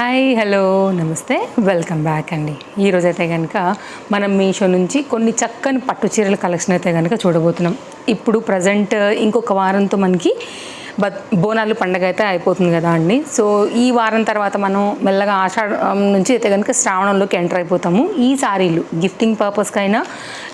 Hi hello నమస్తే. Welcome back అండి. ఈరోజైతే కనుక మనం మీషో నుంచి కొన్ని చక్కని పట్టు చీరల కలెక్షన్ అయితే కనుక చూడబోతున్నాం. ఇప్పుడు ప్రజెంట్ ఇంకొక వారంతో మనకి బత్ బోనాలు పండగ అయితే అయిపోతుంది కదా అండి. సో ఈ వారం తర్వాత మనం మెల్లగా ఆషాఢం నుంచి అయితే కనుక శ్రావణంలోకి ఎంటర్ అయిపోతాము. ఈ సారీలు గిఫ్టింగ్ పర్పస్కైనా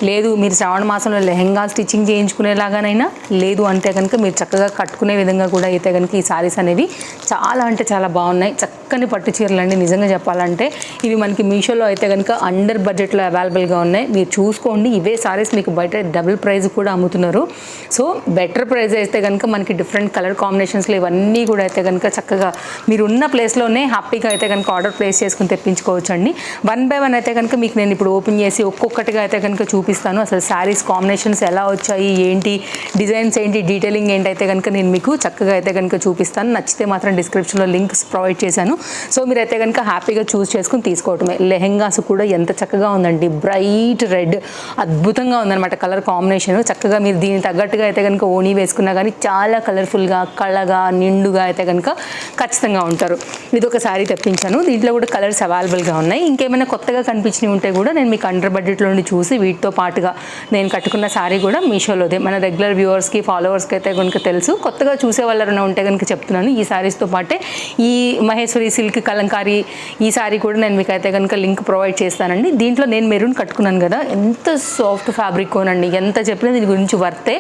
లేదు మీరు శ్రావణ మాసంలో లెహెంగా స్టిచ్చింగ్ చేయించుకునేలాగానైనా లేదు అంటే కనుక మీరు చక్కగా కట్టుకునే విధంగా కూడా అయితే కనుక ఈ సారీస్ అనేవి చాలా అంటే చాలా బాగున్నాయి. చక్కని పట్టు చీరలు అండి. నిజంగా చెప్పాలంటే ఇవి మనకి మీషోలో అయితే కనుక అండర్ బడ్జెట్లో అవైలబుల్గా ఉన్నాయి. మీరు చూసుకోండి. ఇవే సారీస్ మీకు బయట డబుల్ ప్రైస్ కూడా అమ్ముతున్నారు. సో బెటర్ ప్రైస్ అయితే కనుక మనకి డిఫరెంట్ కలర్ కాంబినేషన్స్లో ఇవన్నీ కూడా అయితే కనుక చక్కగా మీరు ఉన్న ప్లేస్లోనే హ్యాపీగా అయితే కనుక ఆర్డర్ ప్లేస్ చేసుకుని తెప్పించుకోవచ్చు అండి వన్ బై వన్ అయితే కనుక మీకు నేను ఇప్పుడు ఓపెన్ చేసి ఒక్కొక్కటిగా అయితే కనుక చూపిస్తాను. అసలు శారీస్ కాంబినేషన్స్ ఎలా వచ్చాయి ఏంటి డిజైన్స్ ఏంటి డీటెయిలింగ్ ఏంటి అయితే కనుక నేను మీకు చక్కగా అయితే కనుక చూపిస్తాను. నచ్చితే మాత్రం డిస్క్రిప్షన్లో లింక్స్ ప్రొవైడ్ చేశాను. సో మీరు అయితే కనుక హ్యాపీగా చూస్ చేసుకుని తీసుకోవటమే. లెహెంగాస్ కూడా ఎంత చక్కగా ఉందండి. బ్రైట్ రెడ్ అద్భుతంగా ఉందన్నమాట కలర్ కాంబినేషన్ చక్కగా మీరు దీనికి తగ్గట్టుగా అయితే కనుక ఓణీ వేసుకున్నా కానీ చాలా కలర్ఫుల్గా కళ్ళగా నిండుగా అయితే కనుక ఖచ్చితంగా ఉంటారు. ఇది ఒక శారీ తెప్పించాను. దీంట్లో కూడా కలర్స్ అవైలబుల్గా ఉన్నాయి. ఇంకేమైనా కొత్తగా కనిపించినవి ఉంటే కూడా నేను మీకు అండర్ బడ్జెట్లో నుండి చూసి వీటితో పాటుగా నేను కట్టుకున్న శారీ కూడా మీషోలోదే. మన రెగ్యులర్ వ్యూవర్స్కి ఫాలోవర్స్కి అయితే కనుక తెలుసు. కొత్తగా చూసే వాళ్ళు ఉంటే కనుక చెప్తున్నాను. ఈ శారీస్తో పాటే ఈ మహేశ్వరి సిల్క్ కలంకారీ ఈ శారీ కూడా నేను మీకు అయితే కనుక లింక్ ప్రొవైడ్ చేస్తానండి. దీంట్లో నేను మెరూన్ కట్టుకున్నాను కదా. ఎంత సాఫ్ట్ ఫ్యాబ్రిక్ కోనండి ఎంత చెప్పినా దీని గురించి వర్తే.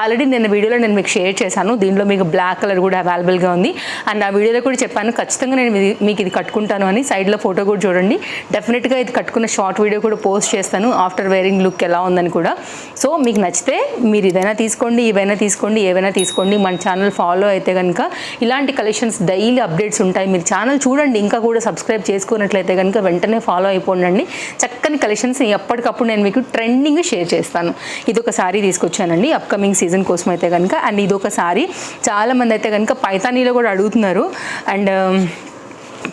ఆల్రెడీ నేను వీడియోలో నేను మీకు షేర్ చేశాను. దీంట్లో మీకు బ్లాక్ కలర్ కూడా అవైలబుల్గా ఉంది. అండ్ ఆ వీడియోలో కూడా చెప్పాను ఖచ్చితంగా నేను ఇది- మీకు ఇది కట్టుకుంటాను అని. సైడ్లో ఫోటో కూడా చూడండి. డెఫినెట్గా ఇది కట్టుకున్న షార్ట్ వీడియో కూడా పోస్ట్ చేస్తాను ఆఫ్టర్ వేరింగ్ లుక్ ఎలా ఉందని కూడా. సో మీకు నచ్చితే మీరు ఇదైనా తీసుకోండి ఇవైనా తీసుకోండి ఏవైనా తీసుకోండి. మన ఛానల్ ఫాలో అయితే కనుక ఇలాంటి కలెక్షన్స్ డైలీ అప్డేట్స్ ఉంటాయి. మీరు ఛానల్ చూడండి ఇంకా కూడా సబ్స్క్రైబ్ చేసుకున్నట్లయితే కనుక వెంటనే ఫాలో అయిపోండి చక్కని కలెక్షన్స్ ఎప్పటికప్పుడు నేను మీకు ట్రెండింగ్ షేర్ చేస్తాను. ఇది ఒక సారీ తీసుకొచ్చానండి అప్కమింగ్ సీజన్ కోసం అయితే కనుక అండ్ ఇది ఒక సారీ చాలామంది అయితే కనుక పైతానీలో కూడా అడుగుతున్నారు. అండ్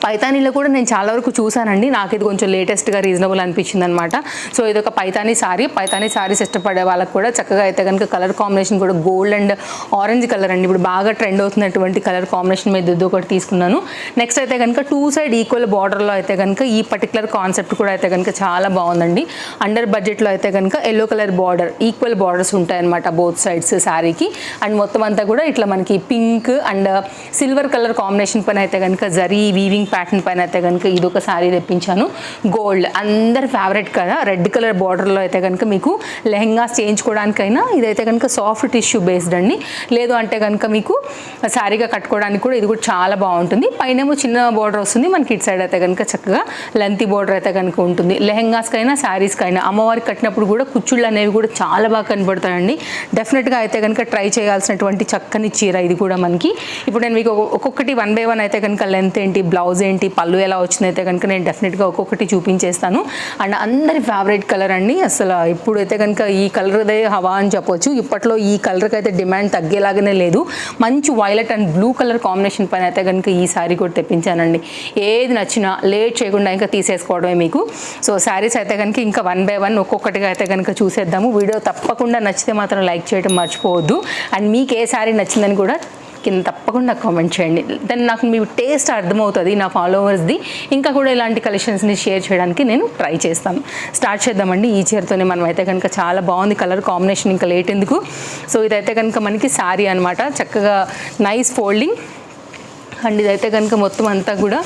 పైతానీలో కూడా నేను చాలా వరకు చూసానండి నాకు ఇది కొంచెం లేటెస్ట్గా రీజనబుల్ అనిపించింది అనమాట సో ఇది ఒక పైతానీ సారీ. పైతానీ సారీస్ ఇష్టపడే వాళ్ళకి కూడా చక్కగా అయితే కనుక కలర్ కాంబినేషన్ కూడా గోల్డ్ అండ్ ఆరెంజ్ కలర్ అండి. ఇప్పుడు బాగా ట్రెండ్ అవుతున్నటువంటి కలర్ కాంబినేషన్ మీద ఇది ఒకటి తీసుకున్నాను. నెక్స్ట్ అయితే కనుక టూ సైడ్ ఈక్వల్ బార్డర్లో అయితే కనుక ఈ పర్టికులర్ కాన్సెప్ట్ కూడా అయితే కనుక చాలా బాగుందండి. అండర్ బడ్జెట్లో అయితే కనుక yellow colour border equal borders ఉంటాయన్నమాట బోత్ సైడ్స్ శారీకి అండ్ మొత్తం అంతా కూడా ఇట్లా మనకి pink and silver colour combination పైన అయితే కనుక జరీ వీవింగ్ ప్యాటర్న్ పైన అయితే కనుక ఇది ఒక శారీ తెప్పించాను. గోల్డ్ అందరి ఫేవరెట్ కదా. రెడ్ కలర్ బార్డర్లో అయితే కనుక మీకు లెహెంగాస్ చేయించుకోవడానికైనా ఇదైతే కనుక సాఫ్ట్ టిష్యూ బేస్డ్ అండి. లేదు అంటే కనుక మీకు శారీగా కట్టుకోవడానికి కూడా ఇది కూడా చాలా బాగుంటుంది. పైనేమో చిన్న బార్డర్ వస్తుంది. మనకి ఇటు సైడ్ అయితే కనుక చక్కగా లెంతీ బార్డర్ అయితే కనుక ఉంటుంది. లెహెంగాస్కైనా శారీస్కైనా అమ్మవారికి కట్టినప్పుడు కూడా కుచ్చుళ్ళు అనేవి కూడా చాలా బాగా కనబడతాయండి. డెఫినెట్గా అయితే కనుక ట్రై చేయాల్సినటువంటి చక్కని చీర ఇది కూడా మనకి. ఇప్పుడు నేను మీకు ఒక్కొక్కటి వన్ బై వన్ అయితే కనుక లెంత్ ఏంటి? బ్లౌజ్ ఏంటి పళ్ళు ఎలా వచ్చింది అయితే కనుక నేను డెఫినెట్గా ఒక్కొక్కటి చూపించేస్తాను. అండ్ అందరి ఫేవరెట్ కలర్ అండి. అసలు ఇప్పుడైతే కనుక ఈ కలర్దే హవా అని చెప్పొచ్చు. ఇప్పట్లో ఈ కలర్కి అయితే డిమాండ్ తగ్గేలాగానే లేదు. మంచి violet and blue colour combination పైన అయితే కనుక ఈ శారీ కూడా తెప్పించానండి. ఏది నచ్చినా లేట్ చేయకుండా ఇంకా తీసేసుకోవడమే మీకు. సో శారీస్ అయితే కనుక ఇంకా వన్ బై వన్ ఒక్కొక్కటిగా అయితే కనుక చూసేద్దాము. వీడియో తప్పకుండా నచ్చితే మాత్రం లైక్ చేయడం మర్చిపోవద్దు. అండ్ మీకు ఏ శారీ నచ్చిందని కూడా కింద తప్పకుండా కామెంట్ చేయండి. దెన్ నాకు మీ టేస్ట్ అర్థమవుతుంది నా ఫాలోవర్స్ది ఇంకా కూడా ఇలాంటి కలెక్షన్స్ని షేర్ చేయడానికి నేను ట్రై చేస్తాను. స్టార్ట్ చేద్దామండి. ఈ చీరతోనే మనం అయితే కనుక చాలా బాగుంది కలర్ కాంబినేషన్ ఇంకా లేట్ ఎందుకు? సో ఇదైతే కనుక మనకి శారీ అనమాట చక్కగా నైస్ ఫోల్డింగ్ అండ్ ఇదైతే కనుక మొత్తం అంతా కూడా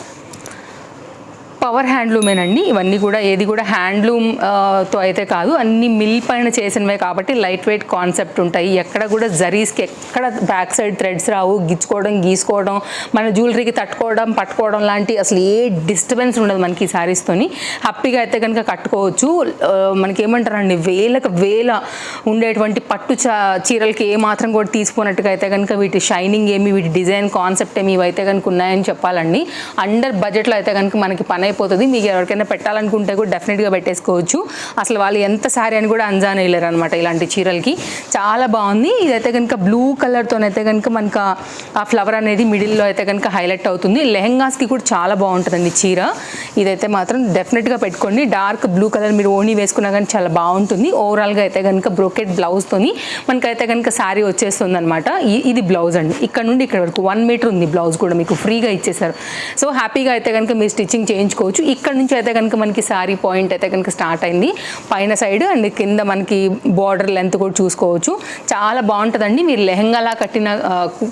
పవర్ హ్యాండ్లూమేనండి ఇవన్నీ కూడా ఏది కూడా హ్యాండ్లూమ్తో అయితే కాదు అన్ని మిల్ పైన చేసినవే కాబట్టి లైట్ వెయిట్ కాన్సెప్ట్ ఉంటాయి. ఎక్కడ కూడా జరీస్కి ఎక్కడ బ్యాక్ సైడ్ థ్రెడ్స్ రావు గిచ్చుకోవడం గీసుకోవడం మన జ్యువెలరీకి తట్టుకోవడం పట్టుకోవడం లాంటి అసలు ఏ డిస్టర్బెన్స్ ఉండదు మనకి ఈ శారీస్తోని హ్యాపీగా అయితే కనుక కట్టుకోవచ్చు. మనకేమంటారండి మనకి ఏమంటారండి వేలకు వేల ఉండేటువంటి పట్టు చా చీరలకి ఏ మాత్రం కూడా తీసుకున్నట్టుగా అయితే కనుక వీటి షైనింగ్ ఏమి వీటి డిజైన్ కాన్సెప్ట్ ఏమి ఇవైతే కనుక ఉన్నాయని చెప్పాలండి. అండర్ బడ్జెట్లో అయితే కనుక మనకి పని అయిపోతుంది మీకు ఎవరికైనా పెట్టాలనుకుంటే కూడా డెఫినెట్గా పెట్టేసుకోవచ్చు. అసలు వాళ్ళు ఎంత శారీ అని కూడా అంజాన్ వేయలేరు అనమాట ఇలాంటి చీరలకి. చాలా బాగుంది. ఇదైతే కనుక బ్లూ కలర్తోనైతే కనుక మనకు ఆ- ఆ ఫ్లవర్ అనేది మిడిల్లో అయితే కనుక హైలైట్ అవుతుంది. లెహెంగాస్కి కూడా చాలా బాగుంటుందండి చీర. ఇదైతే మాత్రం డెఫినెట్గా పెట్టుకోండి. డార్క్ బ్లూ కలర్ మీరు ఓనీ వేసుకున్నా కానీ చాలా బాగుంటుంది. ఓవరాల్గా అయితే కనుక బ్రోకెట్ బ్లౌజ్తోని మనకైతే కనుక శారీ వచ్చేస్తుంది అనమాట ఇది బ్లౌజ్ అండి. ఇక్కడ నుండి ఇక్కడ వరకు వన్ మీటర్ ఉంది బ్లౌజ్ కూడా మీకు ఫ్రీగా ఇచ్చేసారు. సో హ్యాపీగా అయితే కనుక మీరు స్టిచ్చింగ్ చేయించుకోవచ్చు ఇక్కడ నుంచి అయితే కనుక మనకి శారీ పాయింట్ అయితే కనుక స్టార్ట్ అయింది. పైన సైడ్ అండ్ కింద మనకి బార్డర్ లెంత్ కూడా చూసుకోవచ్చు. చాలా బాగుంటుందండి. మీరు లెహంగాలా కట్టిన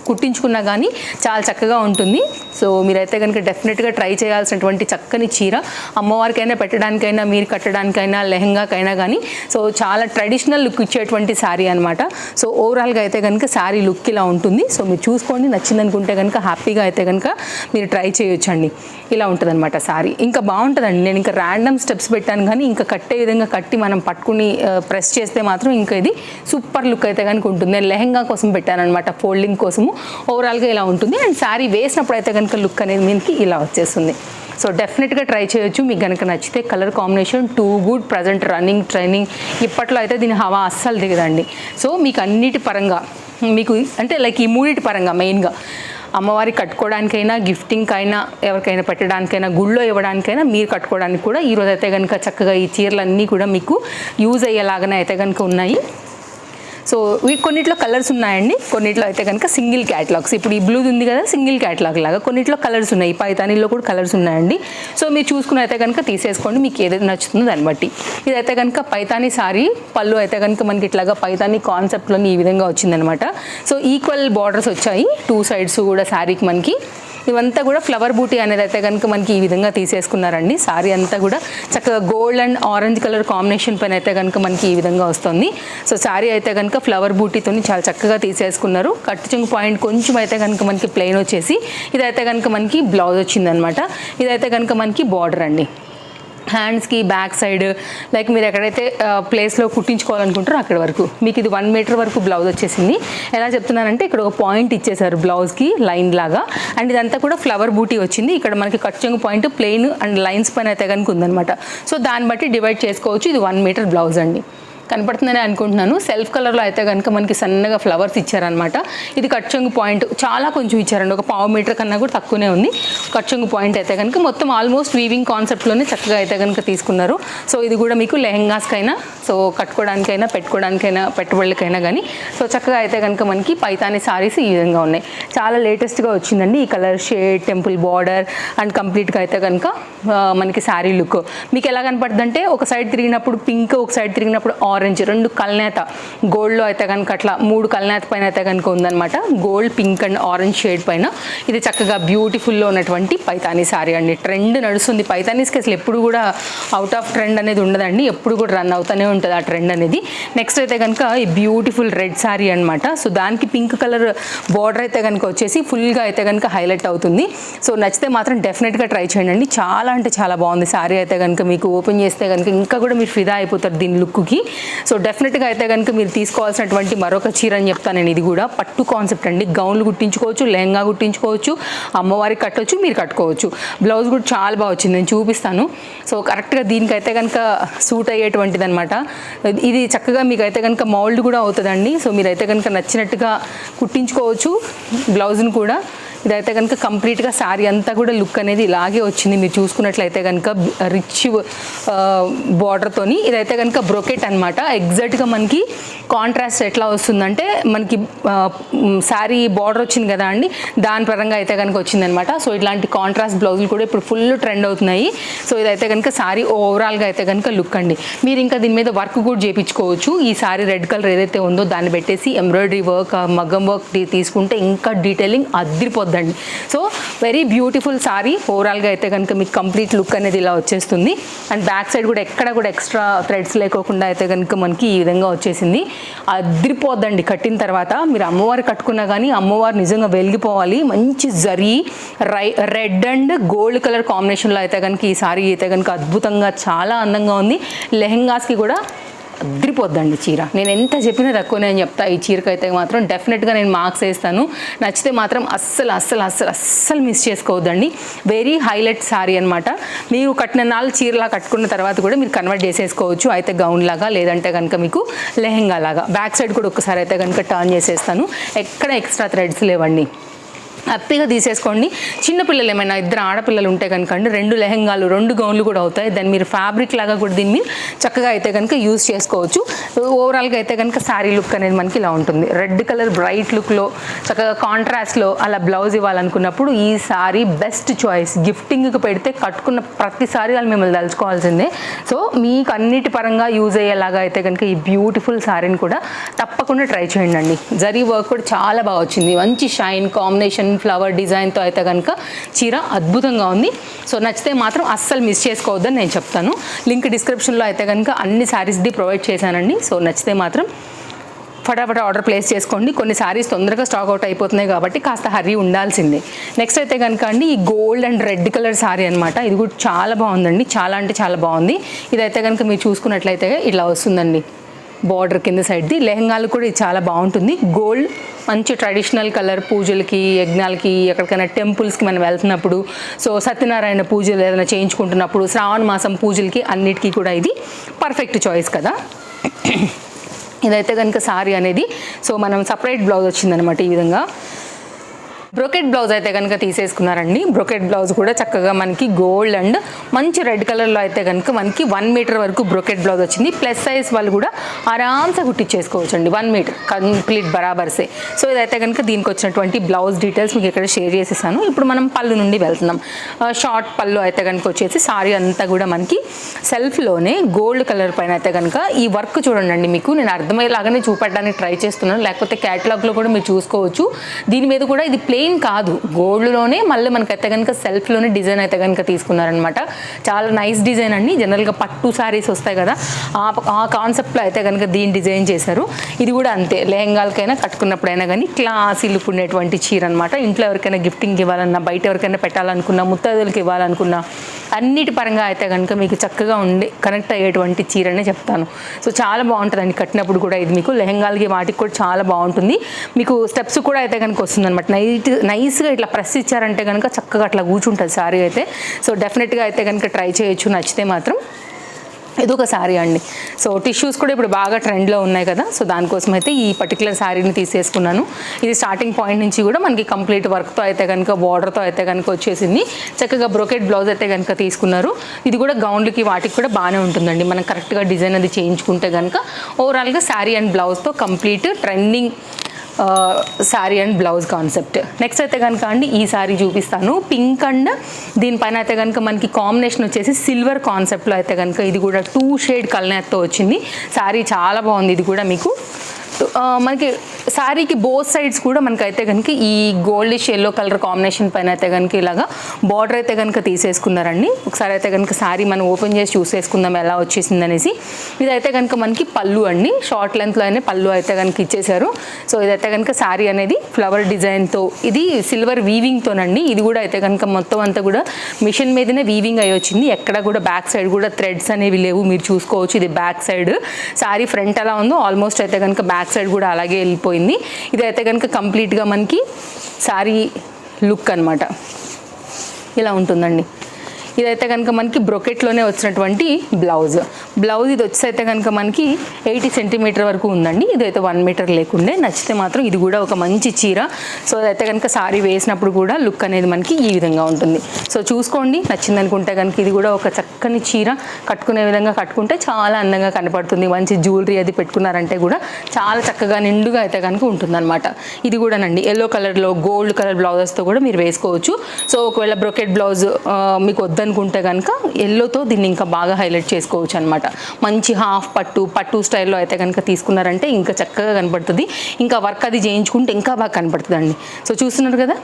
కుట్టించుకున్నా కానీ చాలా చక్కగా ఉంటుంది. సో మీరైతే కనుక డెఫినెట్గా ట్రై చేయాల్సినటువంటి చక్కని చీర అమ్మవారికైనా పెట్టడానికైనా మీరు కట్టడానికైనా లెహంగాకైనా కానీ సో చాలా ట్రెడిషనల్ లుక్ ఇచ్చేటువంటి శారీ అనమాట సో ఓవరాల్గా అయితే కనుక శారీ లుక్ ఇలా ఉంటుంది. సో మీరు చూసుకోండి. నచ్చిందనుకుంటే కనుక హ్యాపీగా అయితే కనుక మీరు ట్రై చేయొచ్చండి. ఇలా ఉంటుందన్నమాట శారీ ఇంకా బాగుంటుందండి. నేను ఇంకా ర్యాండమ్ స్టెప్స్ పెట్టాను కానీ ఇంకా కట్టే విధంగా కట్టి మనం పట్టుకుని ప్రెస్ చేస్తే మాత్రం ఇంకా ఇది సూపర్ లుక్ అయితే కనుక ఉంటుంది. నేను లెహంగా కోసం పెట్టాను అనమాట ఫోల్డింగ్ కోసము. ఓవరాల్గా ఇలా ఉంటుంది. అండ్ శారీ వేసినప్పుడు అయితే కనుక లుక్ అనేది మీకు ఇలా వచ్చేస్తుంది. సో డెఫినెట్గా ట్రై చేయొచ్చు. మీకు కనుక నచ్చితే colour combination too good present running training ఇప్పట్లో అయితే దీని హవా అస్సలు దిగదండి. సో మీకు అన్నిటి పరంగా మీకు అంటే లైక్ ఈ మూడిటి పరంగా మెయిన్గా అమ్మవారి కట్టుకోవడానికైనా గిఫ్టింగ్ అయినా ఎవరికైనా పెట్టడానికైనా గుళ్ళో ఇవ్వడానికైనా మీరు కట్టుకోవడానికి కూడా ఈరోజు అయితే కనుక చక్కగా ఈ చీరలన్నీ కూడా మీకు యూజ్ అయ్యేలాగానే అయితే కనుక ఉన్నాయి. సో కొన్నిట్లో కలర్స్ ఉన్నాయండి. కొన్నిట్లో అయితే కనుక సింగిల్ క్యాటలాగ్స్. ఇప్పుడు ఈ బ్లూది ఉంది కదా సింగిల్ క్యాటలాగ్ లాగా. కొన్నిట్లో కలర్స్ ఉన్నాయి. పైతానీలో కూడా కలర్స్ ఉన్నాయండి. సో మీరు చూసుకుని అయితే కనుక తీసేసుకోండి. మీకు ఏదైతే నచ్చుతుందో దాన్ని బట్టి. ఇదైతే కనుక పైతానీ సారీ పళ్ళు అయితే కనుక మనకి ఇట్లాగా పైతానీ కాన్సెప్ట్లోని ఈ విధంగా వచ్చిందనమాట. సో ఈక్వల్ బార్డర్స్ వచ్చాయి. టూ సైడ్స్ కూడా శారీకి మనకి ఇవంతా కూడా ఫ్లవర్ బూటీ అనేది అయితే కనుక మనకి ఈ విధంగా తీసేసుకున్నారండి. సారీ అంతా కూడా చక్కగా gold and orange colour combination పైన అయితే కనుక మనకి ఈ విధంగా వస్తుంది. సో సారీ అయితే కనుక ఫ్లవర్ బూటీతో చాలా చక్కగా తీసేసుకున్నారు. కట్టు చెంగు పాయింట్ కొంచెం అయితే కనుక మనకి ప్లెయిన్ వచ్చేసి ఇదైతే కనుక మనకి బ్లౌజ్ వచ్చిందనమాట ఇదైతే కనుక మనకి బార్డర్ అండి. హ్యాండ్స్కి బ్యాక్ సైడ్ లైక్ మీరు ఎక్కడైతే ప్లేస్లో కుట్టించుకోవాలనుకుంటారో అక్కడ వరకు. మీకు ఇది వన్ మీటర్ వరకు బ్లౌజ్ వచ్చేసింది. ఎలా చెప్తున్నానంటే ఇక్కడ ఒక పాయింట్ ఇచ్చేసారు బ్లౌజ్కి లైన్ లాగా. అండ్ ఇదంతా కూడా ఫ్లవర్ బూటీ వచ్చింది. ఇక్కడ మనకి కచ్చంగు పాయింట్ ప్లెయిన్ అండ్ లైన్స్ పైన అయితే కనుక ఉందన్నమాట. సో దాన్ని బట్టి డివైడ్ చేసుకోవచ్చు. ఇది వన్ మీటర్ బ్లౌజ్ అండి. కనపడుతుందని అనుకుంటున్నాను. సెల్ఫ్ కలర్లో అయితే కనుక మనకి సన్నగా ఫ్లవర్స్ ఇచ్చారనమాట ఇది కట్చంగు పాయింట్ చాలా కొంచెం ఇచ్చారండి. ఒక పావు మీటర్ కన్నా కూడా తక్కువనే ఉంది. కట్చంగు పాయింట్ అయితే కనుక మొత్తం ఆల్మోస్ట్ వీవింగ్ కాన్సెప్ట్లోనే చక్కగా అయితే కనుక తీసుకున్నారు. సో ఇది కూడా మీకు లెహెంగాస్కైనా సో కట్టుకోవడానికైనా పెట్టుకోవడానికైనా పెట్టుబడులకైనా కానీ సో చక్కగా అయితే కనుక మనకి పైతాని సారీస్ ఈ విధంగా ఉన్నాయి. చాలా లేటెస్ట్గా వచ్చిందండి ఈ colour shade temple border and కంప్లీట్గా అయితే కనుక మనకి శారీ లుక్ మీకు ఎలా కనపడుతుందంటే ఒక సైడ్ తిరిగినప్పుడు పింక్ ఒక సైడ్ తిరిగినప్పుడు ఆరెంజ్ రెండు కల్నేత. గోల్డ్లో అయితే కనుక అట్లా మూడు కల్నేత పైన అయితే కనుక ఉందన్నమాట. Gold pink and orange shade పైన. ఇది చక్కగా బ్యూటిఫుల్లో ఉన్నటువంటి పైతానీ శారీ అండి. ట్రెండ్ నడుస్తుంది. పైతానీస్కి అసలు ఎప్పుడు కూడా అవుట్ ఆఫ్ ట్రెండ్ అనేది ఉండదండి. ఎప్పుడు కూడా రన్ అవుతూనే ఉంటుంది ఆ ట్రెండ్ అనేది. నెక్స్ట్ అయితే కనుక ఈ బ్యూటిఫుల్ రెడ్ శారీ అనమాట సో దానికి పింక్ కలర్ బార్డర్ అయితే కనుక వచ్చేసి ఫుల్గా అయితే కనుక హైలైట్ అవుతుంది. సో నచ్చితే మాత్రం డెఫినెట్గా ట్రై చేయండి చాలా అంటే చాలా బాగుంది. శారీ అయితే కనుక మీకు ఓపెన్ చేస్తే కనుక ఇంకా కూడా మీరు ఫిదా అయిపోతారు దీని లుక్కి సో డెఫినెట్గా అయితే కనుక మీరు తీసుకోవాల్సినటువంటి మరొక చీర అని చెప్తాను నేను. ఇది కూడా పట్టు కాన్సెప్ట్ అండి. గౌన్లు కుట్టించుకోవచ్చు లెహంగా కుట్టించుకోవచ్చు అమ్మవారికి కట్టవచ్చు మీరు కట్టుకోవచ్చు. బ్లౌజ్ కూడా చాలా బాగా వచ్చింది. నేను చూపిస్తాను. సో కరెక్ట్గా దీనికైతే కనుక సూట్ అయ్యేటువంటిది అనమాట ఇది చక్కగా మీకు అయితే కనుక మౌల్డ్ కూడా అవుతుందండి. సో మీరైతే కనుక నచ్చినట్టుగా కుట్టించుకోవచ్చు బ్లౌజ్ని కూడా. ఇదైతే కనుక కంప్లీట్గా శారీ అంతా కూడా లుక్ అనేది ఇలాగే వచ్చింది. మీరు చూసుకున్నట్లయితే కనుక రిచ్ బార్డర్తోని ఇదైతే కనుక బ్రోకెట్ అనమాట ఎగ్జాక్ట్గా మనకి కాంట్రాస్ట్ ఎట్లా వస్తుందంటే మనకి శారీ బార్డర్ వచ్చింది కదా అండి? దాని పరంగా అయితే కనుక వచ్చిందనమాట సో ఇట్లాంటి కాంట్రాస్ట్ బ్లౌజులు కూడా ఇప్పుడు ఫుల్ ట్రెండ్ అవుతున్నాయి. సో ఇదైతే కనుక శారీ ఓవరాల్గా అయితే కనుక లుక్ అండి. మీరు ఇంకా దీని మీద వర్క్ కూడా చేయించుకోవచ్చు ఈ శారీ రెడ్ కలర్ ఏదైతే ఉందో దాన్ని పెట్టేసి ఎంబ్రాయిడరీ వర్క్ మగ్గం వర్క్ తీసుకుంటే ఇంకా డీటెయిలింగ్ అద్దరిపోద్దండి సో వెరీ బ్యూటిఫుల్ సారీ ఓవరాల్గా అయితే కనుక మీకు కంప్లీట్ లుక్ అనేది ఇలా వచ్చేస్తుంది. అండ్ బ్యాక్ సైడ్ కూడా ఎక్కడ కూడా ఎక్స్ట్రా థ్రెడ్స్ లేకోకుండా అయితే కనుక మనకి ఈ విధంగా వచ్చేసింది. అద్రిపోద్దండి. కట్టిన తర్వాత మీరు అమ్మవారు కట్టుకున్నా కానీ అమ్మవారు నిజంగా వెలిగిపోవాలి. మంచి జరీ రై రెడ్ అండ్ గోల్డ్ కలర్ కాంబినేషన్లో అయితే కనుక ఈ సారీ అయితే కనుక అద్భుతంగా చాలా అందంగా ఉంది. లెహెంగాస్కి కూడా అదిరిపోద్దండి చీర. నేను ఎంత చెప్పినా తక్కువనే అని చెప్తా ఈ చీరకైతే అయితే మాత్రం డెఫినెట్గా నేను మార్క్స్ వేస్తాను. నచ్చితే మాత్రం అస్సలు అస్సలు అస్సలు అస్సలు మిస్ చేసుకోవద్దండి. వెరీ హైలైట్ సారీ అనమాట మీరు కట్టిన నాలుగు చీరలా కట్టుకున్న తర్వాత కూడా మీరు కన్వర్ట్ చేసేసుకోవచ్చు. అయితే గౌన్ లాగా లేదంటే కనుక మీకు లెహెంగా లాగా. బ్యాక్ సైడ్ కూడా ఒకసారి అయితే కనుక టర్న్ చేసేస్తాను. ఎక్కడ ఎక్స్ట్రా థ్రెడ్స్ లేవండి. హ్యాపీగా తీసేసుకోండి. చిన్నపిల్లలు ఏమైనా ఇద్దరు ఆడపిల్లలు ఉంటే కనుక అండి రెండు లెహెంగాలు రెండు గౌన్లు కూడా అవుతాయి. దాన్ని మీరు ఫ్యాబ్రిక్ లాగా కూడా దీన్ని మీరు చక్కగా అయితే కనుక యూజ్ చేసుకోవచ్చు. ఓవరాల్గా అయితే కనుక శారీ లుక్ అనేది మనకి ఇలా ఉంటుంది. రెడ్ కలర్ బ్రైట్ లుక్లో చక్కగా కాంట్రాస్ట్లో అలా బ్లౌజ్ ఇవ్వాలనుకున్నప్పుడు ఈ సారీ బెస్ట్ చాయిస్ గిఫ్టింగ్కి పెడితే కట్టుకున్న ప్రతిసారి వాళ్ళు మిమ్మల్ని తలుచుకోవాల్సిందే. సో మీకు అన్నిటి పరంగా యూజ్ అయ్యేలాగా అయితే కనుక ఈ బ్యూటిఫుల్ శారీని కూడా తప్పకుండా ట్రై చేయండి అండి. జరీ వర్క్ కూడా చాలా బాగా వచ్చింది. మంచి షైన్ కాంబినేషన్ ఫ్లవర్ డిజైన్తో అయితే కనుక చీర అద్భుతంగా ఉంది. సో నచ్చితే మాత్రం అస్సలు మిస్ చేసుకోవద్దని నేను చెప్తాను. లింక్ డిస్క్రిప్షన్లో అయితే కనుక అన్ని శారీస్ది ప్రొవైడ్ చేశానండి. సో నచ్చితే మాత్రం ఫటాఫట ఆర్డర్ ప్లేస్ చేసుకోండి. కొన్ని శారీస్ తొందరగా స్టాక్ అవుట్ అయిపోతున్నాయి కాబట్టి కాస్త హర్రీ ఉండాల్సిందే. నెక్స్ట్ అయితే కనుక అండి ఈ gold and red colour sari అనమాట ఇది కూడా చాలా బాగుందండి. చాలా అంటే చాలా బాగుంది. ఇదైతే కనుక మీరు చూసుకున్నట్లయితే ఇలా వస్తుందండి. బార్డర్ కింద సైడ్ది లెహంగాలు కూడా ఇది చాలా బాగుంటుంది. గోల్డ్ మంచి ట్రెడిషనల్ కలర్ పూజలకి యజ్ఞాలకి ఎక్కడికైనా టెంపుల్స్కి మనం వెళ్తున్నప్పుడు సో సత్యనారాయణ పూజలు ఏదైనా చేయించుకుంటున్నప్పుడు శ్రావణ మాసం పూజలకి అన్నిటికీ కూడా ఇది పర్ఫెక్ట్ చాయిస్ కదా. ఇదైతే కనుక సారీ అనేది. సో మనం సపరేట్ బ్లౌజ్ వచ్చిందనమాట ఈ విధంగా. బ్రొకెట్ బ్లౌజ్ అయితే కనుక తీసేసుకున్నారండి. బ్రొకెట్ బ్లౌజ్ కూడా చక్కగా మనకి గోల్డ్ అండ్ మంచి రెడ్ కలర్లో అయితే కనుక మనకి వన్ మీటర్ వరకు బ్రొకెట్ బ్లౌజ్ వచ్చింది. ప్లస్ సైజ్ వాళ్ళు కూడా ఆరామ్సే కుట్టించేసుకోవచ్చు అండి వన్ మీటర్ కంప్లీట్ బరాబర్సే. సో ఇదైతే కనుక దీనికి వచ్చినటువంటి బ్లౌజ్ డీటెయిల్స్ మీకు ఇక్కడ షేర్ చేసేసాను. ఇప్పుడు మనం పళ్ళు నుండి వెళ్తున్నాం. షార్ట్ పళ్ళు అయితే కనుక వచ్చేసి సారీ అంతా కూడా మనకి సెల్ఫ్లోనే గోల్డ్ కలర్ పైన అయితే కనుక ఈ వర్క్ చూడండి మీకు. నేను అర్థమయ్యేలాగానే చూపెట్టడానికి ట్రై చేస్తున్నాను. లేకపోతే క్యాటలాగ్లో కూడా మీరు చూసుకోవచ్చు. దీని మీద కూడా ఇది ప్లెయిన్ కాదు. గోల్డ్లోనే మళ్ళీ మనకైతే కనుక సెల్ఫ్లోనే డిజైన్ అయితే కనుక తీసుకున్నారనమాట చాలా నైస్ డిజైన్ అండి. జనరల్గా పట్టు శారీస్ వస్తాయి కదా ఆ ఆ కాన్సెప్ట్లో అయితే కనుక దీన్ని డిజైన్ చేశారు. ఇది కూడా అంతే. లెహంగాలకైనా కట్టుకున్నప్పుడైనా కానీ క్లాసీ లుక్ ఉండేటువంటి చీర అనమాట ఇంట్లో ఎవరికైనా గిఫ్టింగ్ ఇవ్వాలన్నా బయట ఎవరికైనా పెట్టాలనుకున్నా ముత్తైదులకి ఇవ్వాలనుకున్నా అన్నిటి పరంగా అయితే కనుక మీకు చక్కగా ఉండి కనెక్ట్ అయ్యేటువంటి చీరనే చెప్తాను. సో చాలా బాగుంటుందండి కట్టినప్పుడు కూడా ఇది మీకు. లెహంగాలకి వాటికి కూడా చాలా బాగుంటుంది. మీకు స్టెప్స్ కూడా అయితే కనుక వస్తుంది అనమాట నైట్ నైస్గా ఇట్లా ప్రెస్ ఇచ్చారంటే కనుక చక్కగా అట్లా కూర్చుంటుంది సారీ అయితే. సో డెఫినెట్గా అయితే కనుక ట్రై చేయొచ్చు. నచ్చితే మాత్రం. ఇది ఒక శారీ అండి. సో టిష్యూస్ కూడా ఇప్పుడు బాగా ట్రెండ్లో ఉన్నాయి కదా. సో దానికోసం అయితే ఈ పర్టికులర్ శారీని తీసేసుకున్నాను. ఇది స్టార్టింగ్ పాయింట్ నుంచి కూడా మనకి కంప్లీట్ వర్క్తో అయితే కనుక బార్డర్తో అయితే కనుక వచ్చేసింది. చక్కగా బ్రోకెట్ బ్లౌజ్ అయితే కనుక తీసుకున్నారు. ఇది కూడా గౌన్లకి వాటికి కూడా బాగానే ఉంటుందండి. మనం కరెక్ట్గా డిజైన్ అది చేయించుకుంటే కనుక ఓవరాల్గా sari and బ్లౌజ్తో complete trending sari and blouse concept. Next అయితే కనుక అండి ఈ శారీ చూపిస్తాను. పింక్ అండ్ దీనిపైన అయితే కనుక మనకి కాంబినేషన్ వచ్చేసి సిల్వర్ కాన్సెప్ట్లో అయితే కనుక ఇది కూడా టూ షేడ్ కలనేతో వచ్చింది. శారీ చాలా బాగుంది ఇది కూడా మీకు. Uh, మనకి శారీకి బోత్ సైడ్స్ కూడా మనకైతే కనుక ఈ గోల్డిష్ ఎల్లో కలర్ కాంబినేషన్ పైన అయితే కనుక ఇలాగా బార్డర్ అయితే కనుక తీసేసుకున్నారండి. ఒకసారి అయితే కనుక శారీ మనం ఓపెన్ చేసి చూసేసుకుందాం ఎలా వచ్చేసింది అనేసి. ఇదైతే కనుక మనకి పళ్ళు అండి. షార్ట్ లెంత్లో అయినా పళ్ళు అయితే కనుక ఇచ్చేసారు సో ఇదైతే కనుక శారీ అనేది ఫ్లవర్ డిజైన్తో ఇది సిల్వర్ వీవింగ్తోనండి ఇది కూడా అయితే కనుక మొత్తం అంతా కూడా మిషన్ మీదనే వీవింగ్ అయి వచ్చింది. ఎక్కడ కూడా బ్యాక్ సైడ్ కూడా థ్రెడ్స్ అనేవి లేవు. మీరు చూసుకోవచ్చు ఇది బ్యాక్ సైడ్ శారీ ఫ్రంట్ ఎలా ఉందో ఆల్మోస్ట్ అయితే కనుక బ్యాక్ సైడ్ కూడా అలాగే వెళ్ళిపోయింది. ఇదైతే కనుక కంప్లీట్గా మనకి శారీ లుక్ అనమాట ఇలా ఉంటుందండి. ఇదైతే కనుక మనకి బ్రొకెట్లోనే వచ్చినటువంటి బ్లౌజ్. బ్లౌజ్ ఇది వచ్చి అయితే కనుక మనకి ఎయిటీ సెంటీమీటర్ వరకు ఉందండి. ఇదైతే వన్ మీటర్ లేకుండే. నచ్చితే మాత్రం ఇది కూడా ఒక మంచి చీర. సో అదైతే కనుక సారీ వేసినప్పుడు కూడా లుక్ అనేది మనకి ఈ విధంగా ఉంటుంది. సో చూసుకోండి. నచ్చింది అనుకుంటే కనుక ఇది కూడా ఒక చక్క చక్కని చీర కట్టుకునే విధంగా కట్టుకుంటే చాలా అందంగా కనపడుతుంది. మంచి జ్యువెలరీ అది పెట్టుకున్నారంటే కూడా చాలా చక్కగా నిండుగా అయితే కనుక ఉంటుందన్నమాట. ఇది కూడానండి. ఎల్లో కలర్లో గోల్డ్ కలర్ బ్లౌజెస్తో కూడా మీరు వేసుకోవచ్చు. సో ఒకవేళ బ్రొకెట్ బ్లౌజ్ మీకు వద్దనుకుంటే కనుక ఎల్లోతో దీన్ని ఇంకా బాగా హైలైట్ చేసుకోవచ్చు అనమాట మంచి హాఫ్ పట్టు పట్టు స్టైల్లో అయితే కనుక తీసుకున్నారంటే ఇంకా చక్కగా కనపడుతుంది. ఇంకా వర్క్ అది చేయించుకుంటే ఇంకా బాగా కనపడుతుందండి. సో చూస్తున్నారు కదా?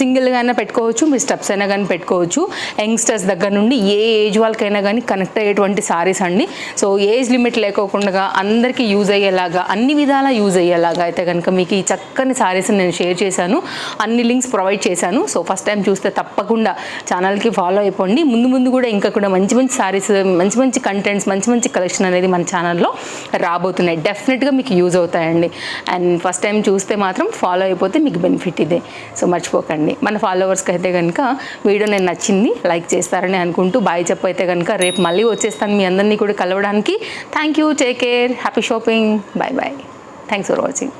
సింగిల్గా అయినా పెట్టుకోవచ్చు మీ స్టెప్స్ అయినా కానీ పెట్టుకోవచ్చు. యంగ్స్టర్స్ దగ్గర నుండి ఏ ఏజ్ వాళ్ళకైనా కానీ కనెక్ట్ అయ్యేటువంటి సారీస్ అండి. సో ఏజ్ లిమిట్ లేకోకుండా అందరికీ యూజ్ అయ్యేలాగా అన్ని విధాలా యూజ్ అయ్యేలాగా అయితే కనుక మీకు ఈ చక్కని సారీస్ నేను షేర్ చేశాను. అన్ని లింక్స్ ప్రొవైడ్ చేశాను. సో ఫస్ట్ టైం చూస్తే తప్పకుండా ఛానల్కి ఫాలో అయిపోండి. ముందు ముందు కూడా ఇంకా కూడా మంచి మంచి సారీస్ మంచి మంచి కంటెంట్స్ మంచి మంచి కలెక్షన్ అనేది మన ఛానల్లో రాబోతున్నాయి. డెఫినెట్గా మీకు యూజ్ అవుతాయండి. అండ్ ఫస్ట్ టైం చూస్తే మాత్రం ఫాలో అయిపోతే మీకు బెనిఫిట్ ఇదే. సో మర్చిపోకండి మన ఫాలోవర్స్కి అయితే కనుక వీడియో నేను నచ్చింది లైక్ చేస్తారని అనుకుంటూ బాయ్ చెప్పైతే కనుక రేపు మళ్ళీ వచ్చేస్తాను మీ అందరినీ కూడా కలవడానికి. Thank you take care happy shopping bye bye thanks for watching